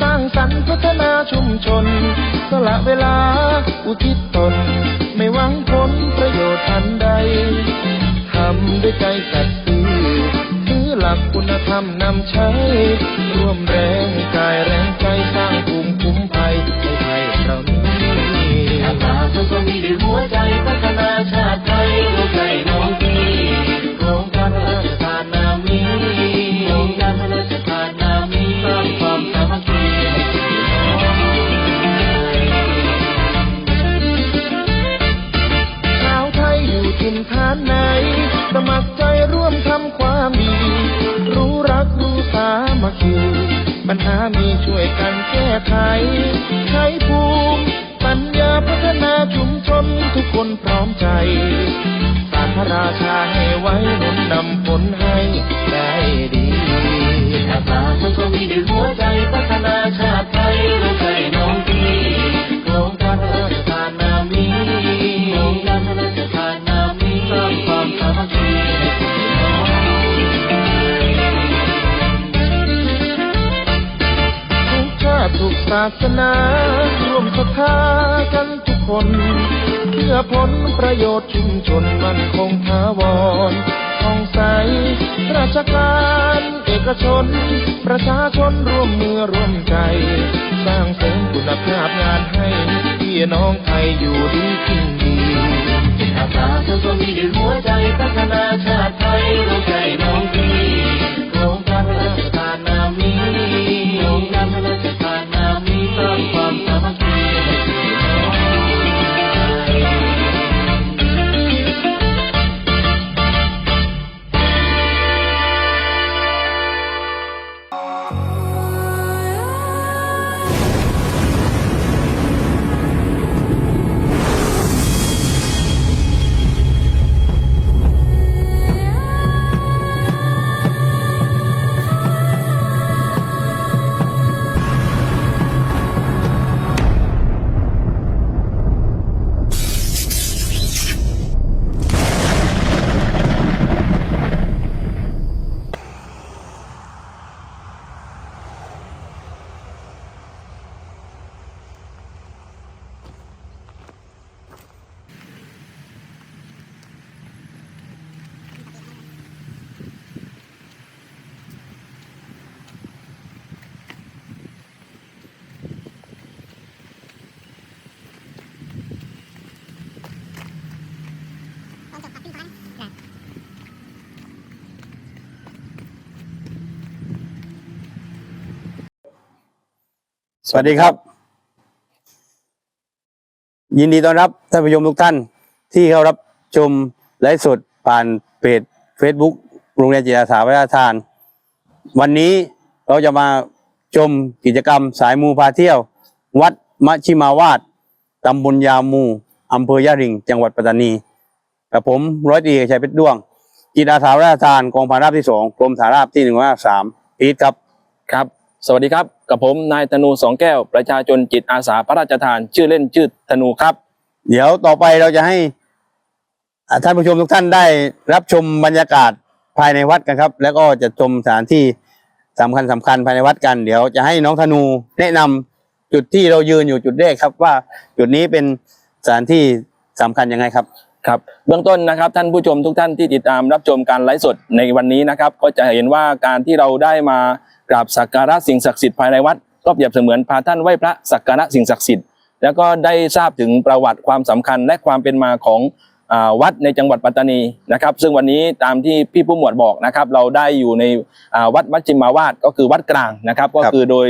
สร้างสรรค์พัฒนาชุมชน สละเวลาอุทิศตน ไม่หวังผลประโยชน์ทันใด ทำด้วยใจสัตย์ซื่อถือหลักคุณธรรมนำใช้ ร่วมแรงกายแรงใจ มัคคีปัญหามีช่วยกันแก้ไข ใช้ภูมิ ปัญญาพัฒนาชุมชนทุกคนพร้อมใจ สารพระราชาให้ไว้หนุนนำผล ศาสนาร่วมศรัทธากันทุกคน เพื่อผลประโยชน์ชุมชนมันคงถาวรท่องใส ราชการเอกชน ประชาชนร่วมมือร่วมใจ สร้างเสริมคุณภาพงานให้พี่น้องไทยอยู่ดีกินดีอาสาทุกคนมีด้วยหัวใจพัฒนาชาติไทยหัวมใจน้องพี่โครงการพราชทานนามีโครงการ สวัสดีครับ ยินดีต้อนรับท่านผู้ชมทุกท่าน ที่เข้ารับชมไลฟ์สดผ่านเพจ Facebook โรงเรียนจิตอาสาวิทยาชทาน วันนี้เราจะมาชมกิจกรรมสายมูพาเที่ยว วัดมะชิมาวาดตำบลยามูอำเภอยะริง จังหวัดปัตตานีกับผมร้อยตรีชัยเพชรด้วง จิตอาสาวิทยาชทานกองพันราบที่สองกรมฐานราบที่หนึ่งว่าสามพีทครับครับ สวัสดีครับ กับผมนายธนูสองแก้ว ประชาชนจิตอาสาพระราชทาน ชื่อเล่นชื่อธนูครับ เดี๋ยวต่อไปเราจะให้ท่านผู้ชมทุกท่านได้รับชมบรรยากาศภายในวัดกันครับ แล้วก็จะชมสถานที่สำคัญสำคัญภายในวัดกัน เดี๋ยวจะให้น้องธนูแนะนำจุดที่เรายืนอยู่จุดแรกครับ ว่าจุดนี้เป็นสถานที่สำคัญยังไงครับ ครับเบื้องต้นนะครับท่านผู้ชมทุกท่านที่ติดตามรับชมการไลฟ์สดในวันนี้นะครับ ก็จะเห็นว่าการที่เราได้มากราบสักการะสิ่งศักดิ์สิทธิ์ภายในวัดก็เปรียบเสมือนพาท่านไหว้พระสักการะสิ่งศักดิ์สิทธิ์แล้วก็ได้ทราบถึงประวัติความสำคัญและความเป็นมาของวัดในจังหวัดปัตตานีนะครับ ซึ่งวันนี้ตามที่พี่ผู้หมวดบอกนะครับ เราได้อยู่ในวัดมัชชิมาวาดก็คือวัดกลางนะครับ ก็คือโดย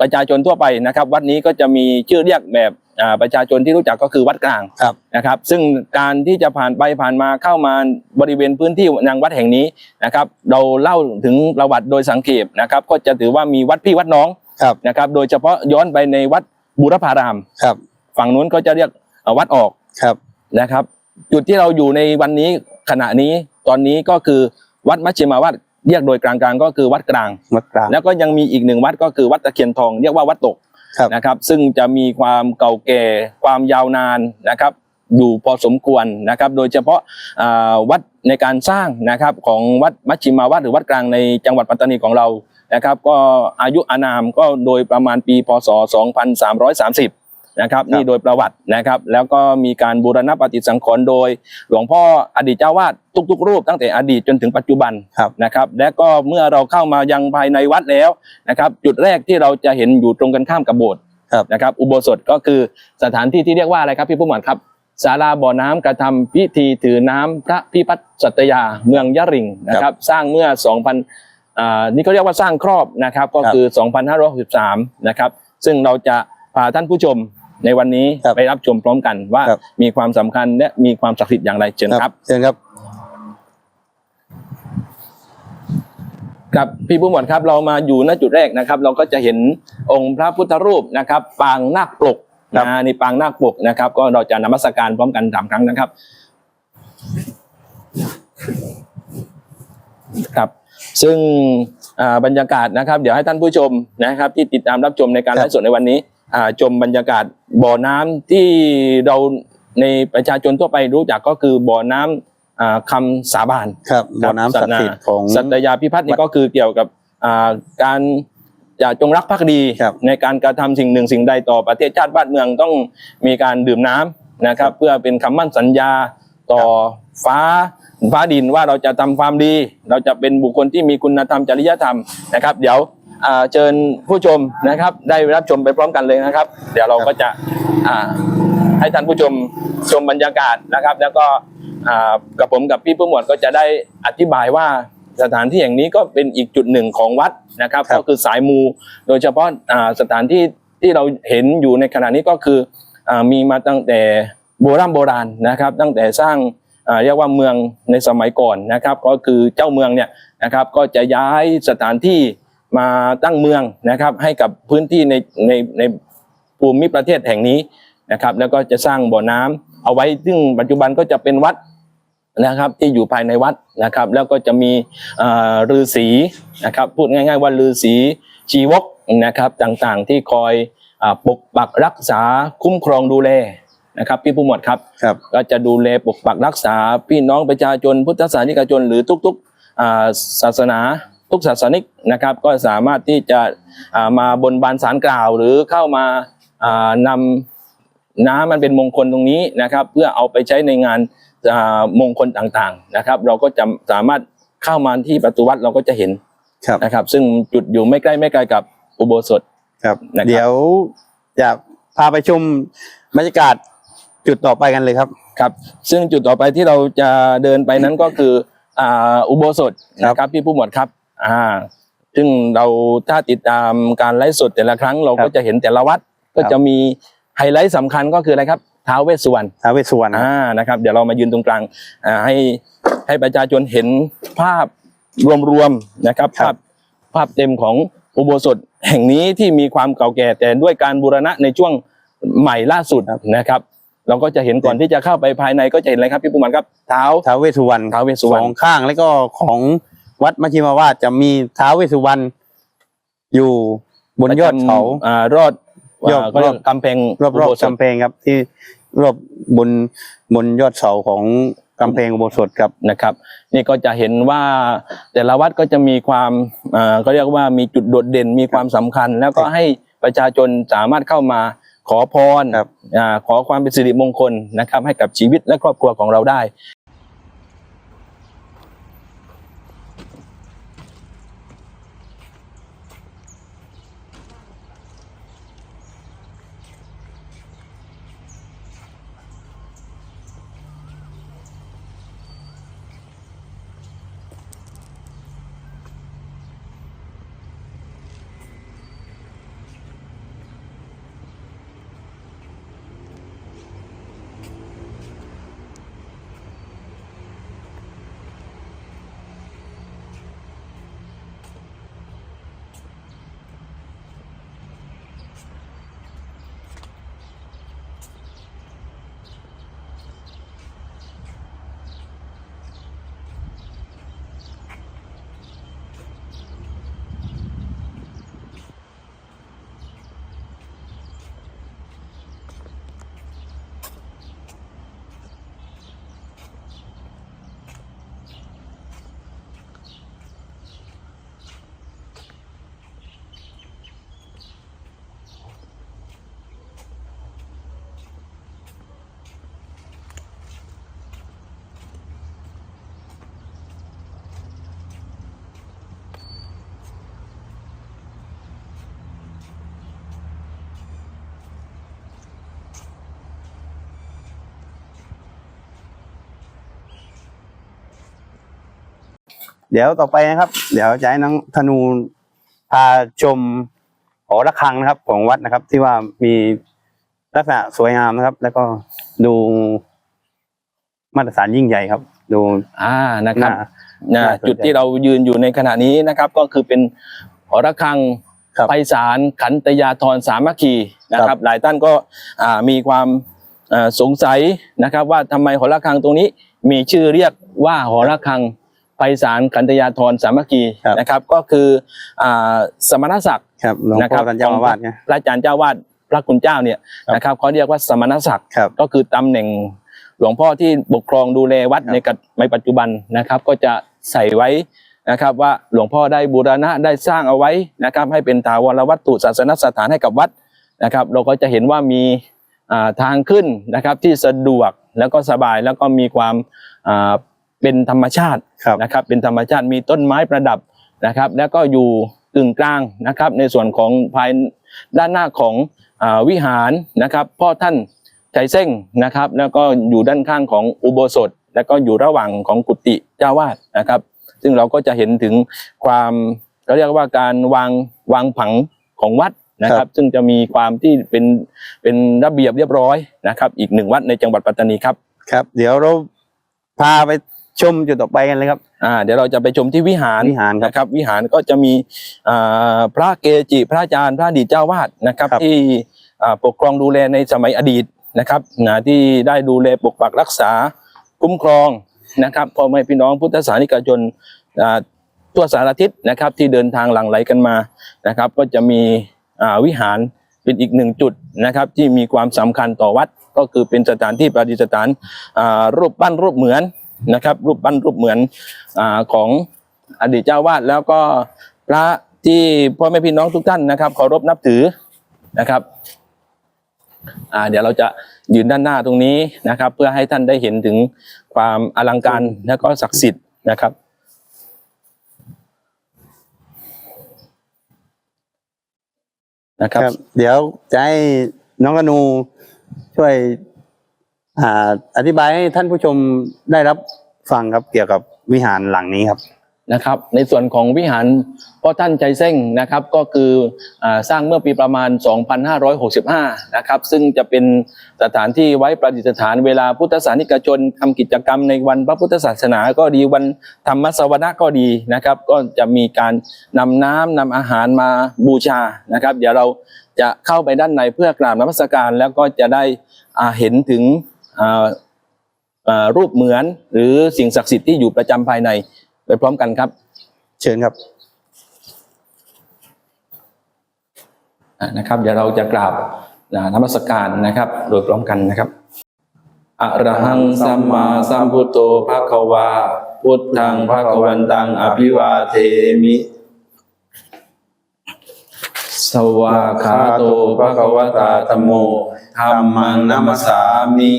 ประชาชนทั่วไปนะครับ วัดนี้ก็จะมีชื่อเรียกแบบประชาชนที่รู้จักก็คือวัดกลางครับนะครับ ซึ่งการที่จะผ่านไปผ่านมาเข้ามาบริเวณพื้นที่ยังวัดแห่งนี้นะครับ เราเล่าถึงประวัติโดยสังเขปนะครับ ก็จะถือว่ามีวัดพี่วัดน้องครับนะครับ โดยเฉพาะย้อนไปในวัดบูรพารามครับ ฝั่งนู้นก็จะเรียกเอ่อวัดออกครับนะครับ จุดที่เราอยู่ในวันนี้ขณะนี้ตอนนี้ก็คือวัดมัชชิมาวาดเรียกโดยกลางๆ ก็คือวัดกลางวัดกลาง แล้วก็ยังมีอีกหนึ่งวัดก็คือวัดตะเคียนทองเรียกว่าวัดตก ครับ นะครับ ซึ่งจะมีความเก่าแก่ความยาวนานนะครับอยู่พอสมควรนะครับ โดยเฉพาะวัดในการสร้างนะครับของวัดมัชชิมาวัดหรือวัดกลางในจังหวัดปัตตานีของเรานะครับ ก็อายุอานามก็โดยประมาณปีพศ 2330 นะครับนี่โดยประวัตินะครับ แล้วก็มีการบูรณปฏิสังขรณ์โดย หลวงพ่ออดีตเจ้าวาดทุกๆ รูปตั้งแต่อดีตจนถึงปัจจุบันครับนะครับ และก็เมื่อเราเข้ามายังภายในวัดแล้วนะครับ จุดแรกที่เราจะเห็นอยู่ตรงกันข้ามกับโบสถ์ครับนะครับ อุโบสถก็คือสถานที่ที่เรียกว่าอะไรครับพี่ผู้หมวดครับศาลาบ่อน้ำกระทำพิธีถือน้ำพระพิพัฒน์สัตยาเมืองยะริงนะครับ สร้างเมื่อ 2,000อ่านี่เขาเรียกว่าสร้างครอบนะครับ ก็คือ 2,563 นะครับ ซึ่งเราจะพาท่านผู้ชม ในวันนี้ครับไปรับชมพร้อมกันว่าครับ มีความสำคัญและมีความศักดิ์สิทธิ์อย่างไรเชิญครับ เชิญครับ ครับพี่ผู้หมวดครับเรามาอยู่ณจุดแรกนะครับ เราก็จะเห็นองค์พระพุทธรูปนะครับ ปางนาคปลกครับนะนี่ปางนาคปลกนะครับ ก็เราจะนมัสการพร้อมกันสามครั้งนะครับ ครับ ซึ่งอ่าบรรยากาศนะครับ เดี๋ยวให้ท่านผู้ชมนะครับ ที่ติดตามรับชมในการคไลรับฟ์สดในวันนี้อ่า ชมบรรยากาศบ่อน้ำที่เราในประชาชนทั่วไปรู้จักก็คือบ่อน้ำอ่าคำสาบานครับบ่อน้ำศักดิ์สิทธิ์ของสัตยาพิพัฒน์นี่ก็คือเกี่ยวกับอ่าการจะจงรักภักดีครับในการกระทำสิ่งหนึ่งสิ่งใดต่อประเทศชาติบ้านเมืองต้องมีการดื่มน้ำนะครับ เพื่อเป็นคำมั่นสัญญาต่อฟ้าฟ้าดินว่าเราจะทำความดี เราจะเป็นบุคคลที่มีคุณธรรมจริยธรรมนะครับ เดี๋ยวอ่า เชิญผู้ชมนะครับ ได้รับชมไปพร้อมกันเลยนะครับ เดี๋ยวเราก็จะอ่าให้ท่านผู้ชมชมบรรยากาศนะครับ แล้วก็อ่ากับผมกับพี่ผู้หมวดก็จะได้อธิบายว่าสถานที่แห่งนี้ก็เป็นอีกจุดหนึ่งของวัดนะครับครับก็คือสายมู โดยเฉพาะอ่าสถานที่ที่เราเห็นอยู่ในขณะนี้ก็คืออามีมาตั้งแต่โบราณโบราณนะครับ ตั้งแต่สร้างอ่าเรียกว่าเมืองในสมัยก่อนนะครับ ก็คือเจ้าเมืองเนี่ยนะครับก็จะย้ายสถานที่ มาตั้งเมืองนะครับให้กับพื้นที่ในในในภูมิประเทศแห่งนี้นะครับแล้วก็จะสร้างบ่อน้ำเอาไว้ซึ่งปัจจุบันก็จะเป็นวัดนะครับที่อยู่ภายในวัดนะครับ แล้วก็จะมีเอ่อฤาษีนะครับพูดง่าย ๆ ว่าฤาษีชีวกนะครับต่างๆที่คอยอาปกปักรักษาคุ้มครองดูแลนะครับพี่ผู้หมวดครับครับ ก็จะดูแลปกปักรักษาพี่น้องประชาชนพุทธศาสนิกชนหรือทุกๆอ่าศาสนา ทุกศาสนิกนะครับก็สามารถที่จะอ่ามาบนบานสารกล่าว หรือเข้ามาอ่านำน้ำมันเป็นมงคลตรงนี้นะครับเพื่อเอาไปใช้ในงานอ่ามงคลต่างๆนะครับ เราก็จะสามารถเข้ามาที่ประตูวัดเราก็จะเห็นครับนะครับ ซึ่งจุดอยู่ไม่ใกล้ไม่ไกลกับอุโบสถครับนะครับเดี๋ยวจะพาไปชมบรรยากาศจุดต่อไปกันเลยครับครับ ซึ่งจุดต่อไปที่เราจะเดินไปนั้นก็คืออ่าอุโบสถครับนะครับพี่ผู้หมวดครับ อ่าซึ่งเราถ้าติดตามการไลฟ์สดแต่ละครั้งเราครัก็บจะเห็นแต่ละวัดก็ครับจะมีไฮไลท์สำคัญก็คืออะไรครับท้าวเวสสุวรรณท้าวเวสสุวรรณอ่านะครับเดี๋ยวเรามายืนตรงกลางอ่าให้ให้ประชาชนเห็นภาพรวมๆนะครับครัภาพบภาพเต็มของอุโบสถแห่งนี้ที่มีความเก่าแก่แต่ด้วยการบูรณะในช่วงใหม่ล่าสุดนะครับ เราก็จะเห็นก่อนที่จะเข้าไปภายในก็จะเห็นอะไรครับพี่ปุมันครับเท้าท้าวเวสสุวรรณท้าวเวสสุวรรณสองข้างแล้วก็ของ วัดมัชชิมาวาสจะมีท้าวเวสสุวรรณอยู่บนยอดเขาอ่ารอดยอดาก็เรียกกำแพงรอบอุรอบโบสถกำแพงครับ ที่รอบบนบนยอดเสาของกำแพงอุโบสถครับนะครับ นี่ก็จะเห็นว่าแต่ละวัดก็จะมีความอ่าก็เรียกว่ามีจุดโดดเด่นมีความสำคัญ แล้วก็ให้ประชาชนสามารถเข้ามาขอพรครับอ่าขอความเป็นสิริมงคลนะครับ ให้กับชีวิตและครอบครัวของเราได้ เดี๋ยวต่อไปนะครับ เดี๋ยวจะให้น้องธนูพาชมหอระฆังนะครับ ของวัดนะครับ ที่ว่ามีลักษณะสวยงามนะครับ แล้วก็ดูมาตรฐานยิ่งใหญ่ครับ ดูอ่านะหครับน้านะน่าสนใจจุดที่เรายืนอยู่ในขณะนี้นะครับ ก็คือเป็นหอระฆังครับไพศาลขันตยาธรสามัคคีนะคครัรับบหลายท่านก็อ่ามีความเอ่อสงสัยนะครับ ว่าทำไมหอระฆังตรงนี้มีชื่อเรียกว่าหอระฆัง ไพศาลขันตยาธรสามัคคีนะครับ ก็คืออ่าสมณศักดิ์ ครับหลวงนะคพ่รัอบ ท่านเจ้าอาวาสไงพระอาจารย์เจ้าวาดพระคุณเจ้าเนี่ยครับนะครับเขาเรียกว่าสมณศักดิ์ครับก็คือตำแหน่งหลวงพ่อที่ปกครองดูแลวัดครับ ในกัในปัจจุบันนะครับ ก็จะใส่ไว้นะครับว่าหลวงพ่อได้บูรณะได้สร้างเอาไว้นะครับ ให้เป็นถาวรวัตถุศาสนสถานให้กับวัดนะครับ เราก็จะเห็นว่ามีอ่าทางขึ้นนะครับที่สะดวกแล้วก็สบายแล้วก็มีความอ่า เป็นธรรมชาติครับนะครับเป็นธรรมชาติมีต้นไม้ประดับนะครับ แล้วก็อยู่กึ่งกลางนะครับ ในส่วนของภายด้านหน้าของอาวิหารนะครับ พ่อท่านใจเส้งนะครับ แล้วก็อยู่ด้านข้างของอุโบสถ แล้วก็อยู่ระหว่างของกุฏิเจ้าวาดนะครับ ซึ่งเราก็จะเห็นถึงความเขาเรียกว่าการวางวางผังของวัดนะคครัรับบซึ่งจะมีความที่เป็นเป็นระเบียบเรียบร้อยนะครับ อีกหนึ่งวัดในจังหวัดปัตตานีครับครับ เดี๋ยวเราพาไป ชมจุดต่อไปกันเลยครับ อ่า เดี๋ยวเราจะไปชมที่วิหารวิหารครับนะครับ วิหารก็จะมีอ่าพระเกจิ พระอาจารย์ พระอดีตเจ้าวาดนะครับ ครับ ที่อ่าปกครองดูแลในสมัยอดีตนะครับนะที่ได้ดูแลปกปักรักษาคุ้มครองนะครับพ่อแม่พี่น้องพุทธศาสนิกชนอ่าทั่วสารทิศนะครับ ที่เดินทางหลั่งไหลกันมานะครับ ก็จะมีอ่าวิหารเป็นอีกหนึ่งจุดนะครับ ที่มีความสำคัญต่อวัดก็คือเป็นสถานที่ประดิษฐานอ่ารูปปั้นรูปเหมือน นะครับ รูปปั้นรูปเหมือนอของอดีตเจ้าวาดแล้วก็พระที่พ่อแม่พี่น้องทุกท่านนะครับเคารพนับถือนะครับเดี๋ยวเราจะยืนด้านหน้าตรงนี้นะครับ เพื่อให้ท่านได้เห็นถึงความอลังการและก็ศักดิ์สิทธิ์นะครับนะครับครับเดี๋ยวจะให้น้องกนูช่วย อธิบายให้ท่านผู้ชมได้รับฟังครับเกี่ยวกับวิหารหลังนี้ครับนะครับ ในส่วนของวิหารพ่อท่านใจเส้งนะครับก็คืออสร้างเมื่อปีประมาณ 2565 นะครับ ซึ่งจะเป็นสถานที่ไว้ประดิษฐานเวลาพุทธศาสนิกชนทำกิจกรรมในวันพระพุทธศาสนาก็ดีวันธรรมสวนะก็ดีนะครับ ก็จะมีการนำน้ำนำอาหารมาบูชานะครับ เดี๋ยวเราจะเข้าไปด้านในเพื่อกราบนมัสการแล้วก็จะได้เห็นถึง รูปเหมือนหรือสิ่งศักดิ์สิทธิ์ที่อยู่ประจำภายในไปพร้อมกันครับ เชิญครับอ่านะครับเดี๋ยวเราจะกราบอ่านมัสการนะครับ โดยพร้อมกันนะครับอะระหังสัมมาสัมพุทโธภะคะวา พุทธังภะคะวันตังอภิวาเทมิ สวาคาโตภะคะวตาธัมโมธัมมังนัมสสามิ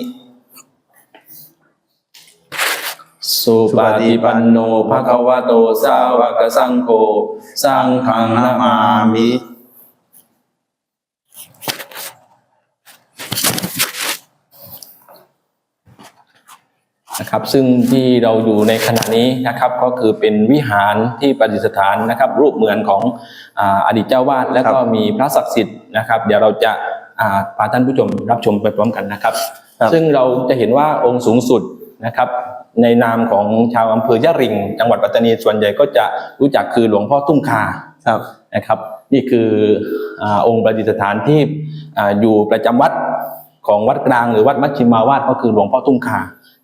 สุปฏิปันโนภะคะวะโตสาวกสังโฆสังฆังนามามินะครับซึ่งที่เราอยู่ในขณะนี้นะครับก็คือเป็นวิหารที่ประดิษฐานนะครับ รูปเหมือนของอาอดีตเจ้าวาดแล้วก็มีพระศักดิ์สิทธิ์นะครับ เดี๋ยวเราจะอ่าพาท่านผู้ชมรับชมไปพร้อมกันนะครับครับ ซึ่งเราจะเห็นว่าองค์สูงสุดนะครับ ในนามของชาวอำเภอยะริง จังหวัดปัตตานีส่วนใหญ่ก็จะรู้จักคือหลวงพ่อตุ้มคาครับนะครับ นี่คืออาองค์ประดิษฐานที่อ่าอยู่ประจำวัดของวัดกลางหรือวัดมัชชิมาวาดก็คือหลวงพ่อตุ้มคา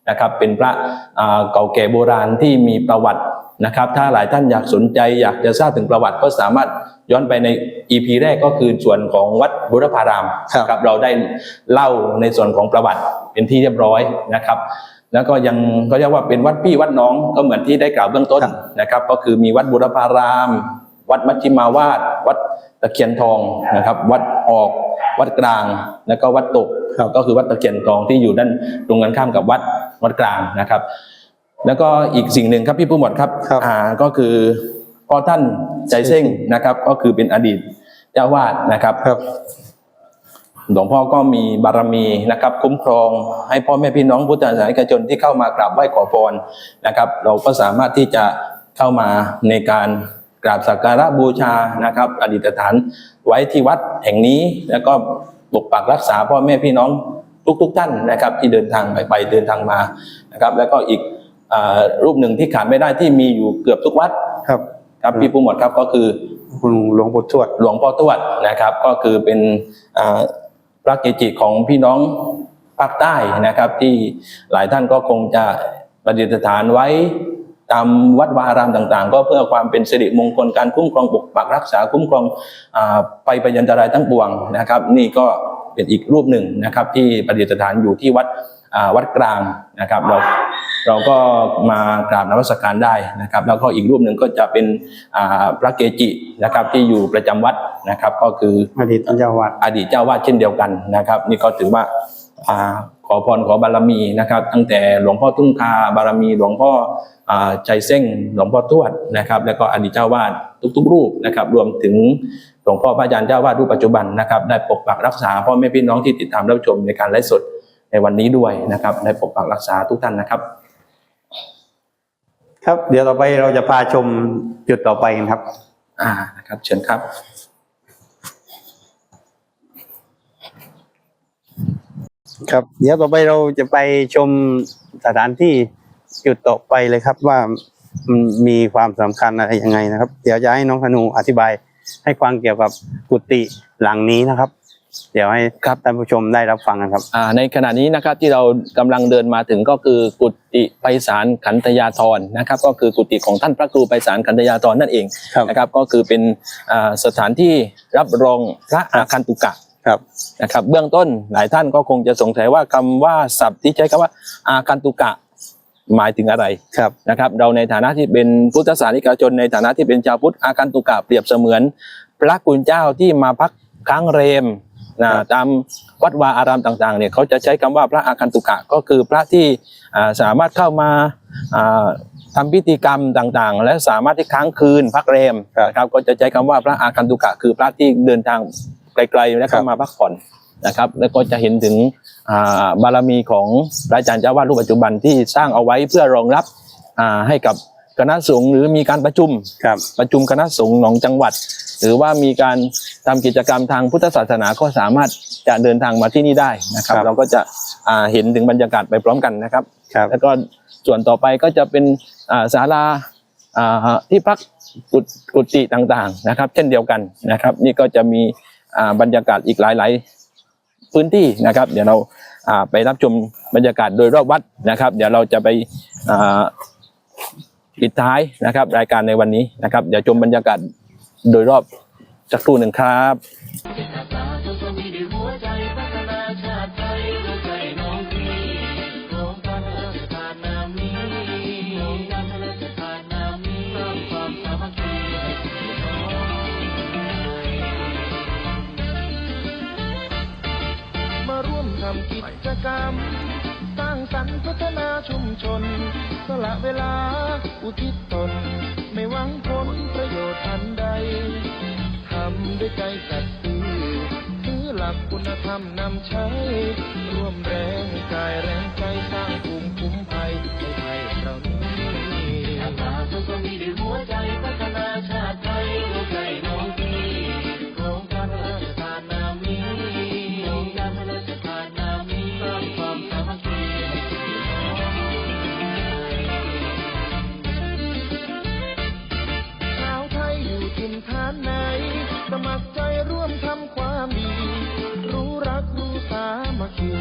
นะครับ เป็นพระอ่าเก่าแก่โบราณที่มีประวัตินะครับ ถ้าหลายท่านอยากสนใจอยากจะทราบถึงประวัติก็สามารถย้อนไปใน EP แรกก็คือส่วนของวัดบุรพารามครับเราได้เล่าในส่วนของประวัติเป็นที่เรียบร้อยนะครับ แล้วก็ยังเขาเรียกว่าเป็นวัดพี่วัดน้องก็เหมือนที่ได้กล่าวเบื้องต้นครับนะครับ ก็คือมีวัดบุรพาราม วัดมัชชิมาวาดวัดตะเคียนทองนะครับ วัดออกวัดกลาง แล้วก็วัดตกครับก็คือวัดตะเคียนทองที่อยู่ด้านตรงกันข้ามกับวัดวัดกลางนะครับ แล้วก็อีกสิ่งหนึ่งครับพี่ผู้หมวดครับครับอ่าก็คือพ่อท่านใจเส้งนะครับ ก็คือเป็นอดีตเจ้าวาดนะครับครับ หลวงพ่อก็มีบารมีนะครับ คุ้มครองให้พ่อแม่พี่น้องพุทธศาสนิกชนที่เข้ามากราบไหว้ขอพรนะครับ เราก็สามารถที่จะเข้ามาในการกราบสักการะบูชานะครับ อดีตฐานไว้ที่วัดแห่งนี้ แล้วก็ปกปักรักษาพ่อแม่พี่น้องทุกๆทท่านนะครับ ที่เดินทางไปไปเดินทางมานะครับ แล้วก็อีกอารูปหนึ่งที่ขาดไม่ได้ที่มีอยู่เกือบทุกวัดครับครับพี่ผู้หมวดครับก็คือคุณหลวงปู่ทวดหลวงพ่อทวดนะครับ ก็คือเป็นอ่าพ ระเกจิของพี่น้องภาคใต้นะครับ ที่หลายท่านก็คงจะประดิษฐานไว้ตามวัดวาอารามต่างๆ ก็เพื่อความเป็นสิริมงคลการคุ้มครองปกปักรักษาคุ้มครองอาไปยันตรายทั้งปวงนะครับ นี่ก็เป็นอีกรูปหนึ่งนะครับที่ประดิษฐานอยู่ที่วัดวัดกลางนะครับเรา เราก็มากราบนมัสการได้นะครับ แล้วก็อีกรูปหนึ่งก็จะเป็นอ่าพระเกจินะครับที่อยู่ประจำวัดนะครับ ก็คืออดีตเจ้าวัดอดีตเจ้าวาดเช่นเดียวกันนะครับ นี่ก็ถือว่าอ่าขอพรขอบารมีนะครับ ตั้งแต่หลวงพ่อทุ่งคาบารมี หลวงพ่ออ่าใจเส้งหลวงพ่อทวดนะครับ แล้วก็อดีตเจ้าวาดทุกๆ รูปนะครับ รวมถึงหลวงพ่อพระอาจารย์เจ้าวาดรูปปัจจุบันนะครับ ได้ปกปักรักษาพ่อแม่พี่น้องที่ติดตามรับชมในการไลฟ์สดในวันนี้ด้วยนะครับ ได้ปกปักรักษาทุกท่านนะครับ ครับ เดี๋ยวต่อไปเราจะพาชมจุดต่อไปกันครับ อ่านะครับ เชิญครับครับเดี๋ยวต่อไปเราจะไปชมสถานที่จุดต่อไปเลยครับว่ามันมีความสำคัญอะไรยังไงนะครับ เดี๋ยวจะให้น้องธนูอธิบายให้ฟังเกี่ยวกับกุฏิหลังนี้นะครับ เดี๋ยวให้ครับ ท่านผู้ชมได้รับฟังกันครับ อ่าในขณะนี้นะครับที่เรากำลังเดินมาถึงก็คือกุฏิไพศาลขันธยาธรนะครับ ก็คือกุฏิของท่านพระครูไพศาลขันธยาธรนั่นเองครับ นะครับ ก็คือเป็นอ่าสถานที่รับรองพระอาคันตุกะครับ นะครับ เบื้องต้นหลายท่านก็คงจะสงสัยว่าคำว่าศัพท์ที่ใช้คำว่าอาคันตุกะหมายถึงอะไร ครับ นะครับเราในฐานะที่เป็นพุทธศาสนิกชนในฐานะที่เป็นชาวพุทธอาคันตุกะเปรียบเสมือน พระคุณเจ้าที่มาพักค้างเรม นะตามวัดวาอารามต่างๆเนี่ยเขาจะใช้คำว่าพระอาคันตุกะก็คือพระที่อ่าสามารถเข้ามาอ่าทำพิธีกรรมต่างๆ และสามารถที่ค้างคืนพักเรมนะครับก็จะใช้คำว่าพระอาคันตุกะ คือพระที่เดินทางไกลๆและเข้ามาพักผ่อนนะครับ แล้วก็จะเห็นถึงอ่าบารมีของพระอาจารย์เจ้าวาดรูปปัจจุบันที่สร้างเอาไว้เพื่อรองรับอ่าให้กับ คณะสงฆ์หรือมีการประชุมครับประชุมคณะสงฆ์ของจังหวัด หรือว่ามีการทำกิจกรรมทางพุทธศาสนาก็สามารถจะเดินทางมาที่นี่ได้นะครับครับเราก็จะอ่าเห็นถึงบรรยากาศไปพร้อมกันนะครับครับแล้วก็ส่วนต่อไปก็จะเป็นอ่าศาลาอ่าที่พักกุฏกุฏิต่างๆนะครับ เช่นเดียวกันนะครับ นี่ก็จะมีอ่าบรรยากาศอีกหลายๆพื้นที่นะครับ เดี๋ยวเราอ่าไปรับชมบรรยากาศโดยรอบวัดนะครับ เดี๋ยวเราจะไปอ่า ปิดท้ายนะครับ รายการในวันนี้นะครับเดี๋ยวชมบรรยากาศโดยรอบสักครู่หนึ่งครับมาร่วมทำกิจกรรมสร้างสรรค์พัฒ ละเวลา อุทิศตน ไม่หวังผลประโยชน์อันใด ทำด้วยใจสัตย์ซื่อถือหลักคุณธรรมนำใช้ ร่วมแรงกายแรงใจสร้างภูมิคุ้มภัยให้ไทยเรานี้อาสาทำความดีด้วยหัวใจประ ความดี รู้รักรู้สามัคคี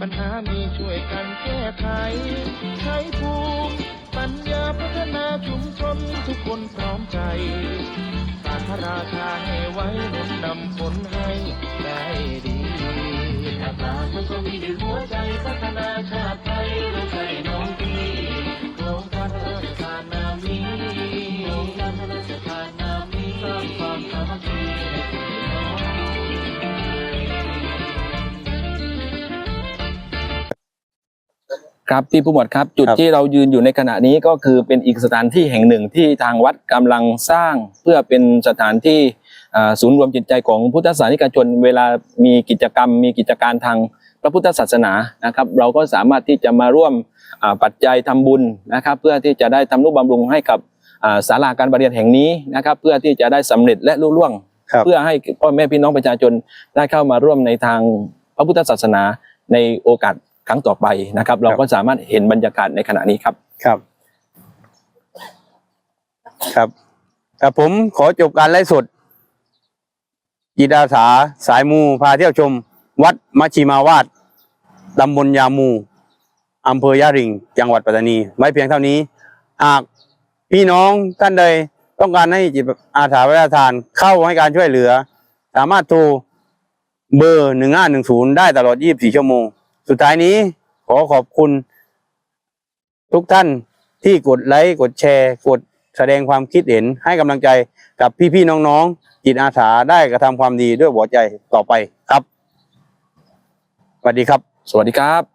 ปัญหามีช่วยกันแก้ไข ใช้ภูมิปัญญาพัฒนาชุมชนทุกคนพร้อมใจสาพระราชาให้ไว้หนุนนำผลให้ได้ดีอาสาทำความดีด้วยหัวใจพัฒนาชาติไทยด้วยใจน้องพี่ ครับพี่ผู้หมวดครับจุดครับ ที่เรายืนอยู่ในขณะนี้ก็คือเป็นอีกสถานที่แห่งหนึ่งที่ทางวัดกำลังสร้างเพื่อเป็นสถานที่อ่าศูนย์รวมจิตใจของพุทธศาสนิกชน เวลามีกิจกรรม มีกิจการทางพระพุทธศาสนานะครับ เราก็สามารถที่จะมาร่วมอ่าปัจจัยทำบุญนะครับ เพื่อที่จะได้ทำนุบำรุงให้กับอ่าศาลาการประเรียนแห่งนี้นะครับ เพื่อที่จะได้สำเร็จและลุล่วง ครับ เพื่อให้พ่อแม่พี่น้องประชาชนได้เข้ามาร่วมในทางพระพุทธศาสนาในโอกาส ครั้งต่อไปนะครับ เราก็สามารถเห็นบรรยากาศในขณะนี้ครับครับ ครับครับผมขอจบการไลฟ์สดจิตอาสาสายมูพาเที่ยวชม วัดมัชชิมาวาดตำบลยามูอำเภอยะริง จังหวัดปัตตานี ไว้เพียงเท่านี้ หากพี่น้องท่านใดต้องการให้จิตอาสาวิทยาทานเข้าให้การช่วยเหลือ สามารถโทรเบอร์หนึ่งห้าหนึ่งศูนย์ได้ตลอด24ชั่วโมง สุดท้ายนี้ขอขอบคุณ ทุกท่านที่กดไลค์กดแชร์ กดแสดงความคิดเห็นให้กำลังใจกับพี่ๆน้องๆจิตอาสาได้กระทำความดีด้วยหัวใจต่อไปครับสวัสดีครับ สวัสดีครับ